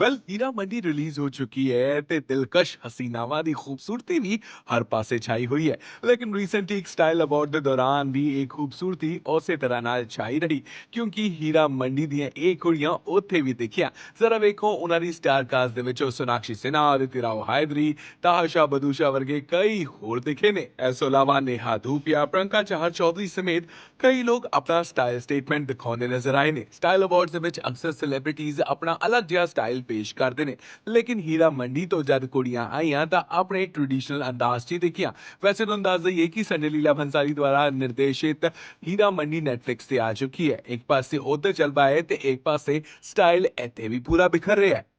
well ਹੀਰਾ ਮੰਡੀ release ਹੋ ਚੁੱਕੀ ਹੈ ਤੇ ਦਿਲਕਸ਼ ਹਸੀਨਾਵਾਂ ਦੀ ਖੂਬਸੂਰਤੀ ਵੀ ਹਰ ਪਾਸੇ ਛਾਈ ਹੋਈ ਹੈ ਲੇਕਿਨ ਰੀਸੈਂਟਲੀ ਇੱਕ ਸਟਾਈਲ ਅਵਾਰਡ ਦੇ ਦੌਰਾਨ ਵੀ ਇਹ ਖੂਬਸੂਰਤੀ ਉਸੇ ਤਰ੍ਹਾਂ ਨਾਲ ਛਾਈ ਰਹੀ ਕਿਉਂਕਿ ਹੀਰਾ ਮੰਡੀ ਦੀਆਂ ਇਹ ਕੁੜੀਆਂ ਉੱਥੇ ਵੀ ਦਿਖੀਆਂ ਜ਼ਰਾ ਵੇਖੋ ਉਹਨਾਂ ਦੀ ਸਟਾਰ ਕਾਸਟ ਦੇ ਵਿੱਚ ਸੋਨਾਕਸ਼ੀ ਸਿਨਹਾ ਅਦਿਤੀ ਰਾਓ ਹਾਇਦਰੀ ਤਾਹਸ਼ਾ ਬਦੂਸ਼ਾ ਵਰਗੇ ਕਈ ਹੋਰ ਦਿਖੇ ਨੇ ਇਸ ਤੋਂ ਇਲਾਵਾ ਨੇਹਾ ਧੂਪੀਆ ਪ੍ਰਿਯੰਕਾ ਚਾਹਰ ਚੌਧਰੀ ਸਮੇਤ ਕਈ ਲੋਕ ਆਪਣਾ ਸਟਾਈਲ ਸਟੇਟਮੈਂਟ ਦਿਖਾਉਂਦੇ ਨਜ਼ਰ ਆਏ ਨੇ ਸਟਾਈਲ ਅਵਾਰਡਸ ਦੇ ਵਿੱਚ ਅਕਸਰ ਸੈਲੀਬ੍ਰਿਟੀਜ਼ ਆਪਣਾ ਅਲੱਗ ਜਿਹਾ ਸਟਾਈਲ ਪੇਸ਼ ਕਰਦੇ ਨੇ ਲੇਕਿਨ ਹੀਰਾ ਮੰਡੀ ਤੋਂ ਜਦ ਕੁੜੀਆਂ ਆਈਆਂ ਤਾਂ ਆਪਣੇ ਟ੍ਰੈਡੀਸ਼ਨਲ ਅੰਦਾਜ਼ 'ਚ ਹੀ ਦਿਖੀਆਂ ਵੈਸੇ ਤਾਂ ਅੰਦਾਜ਼ ਇਹ ਕਿ ਸੰਜੇ ਲੀਲਾ ਭੰਸਾਲੀ ਦੁਆਰਾ ਨਿਰਦੇਸ਼ਿਤ ਹੀਰਾ ਮੰਡੀ ਨੈਟਫਲਿਕਸ ਤੇ ਆ ਚੁੱਕੀ ਹੈ ਇੱਕ ਪਾਸੇ ਉਧਰ ਚੱਲ ਪਾਇਆ ਹੈ ਤੇ ਇੱਕ ਪਾਸੇ ਸਟਾਈਲ ਇੱਥੇ ਵੀ ਪੂਰਾ ਬਿਖਰ ਰਿਹਾ ਹੈ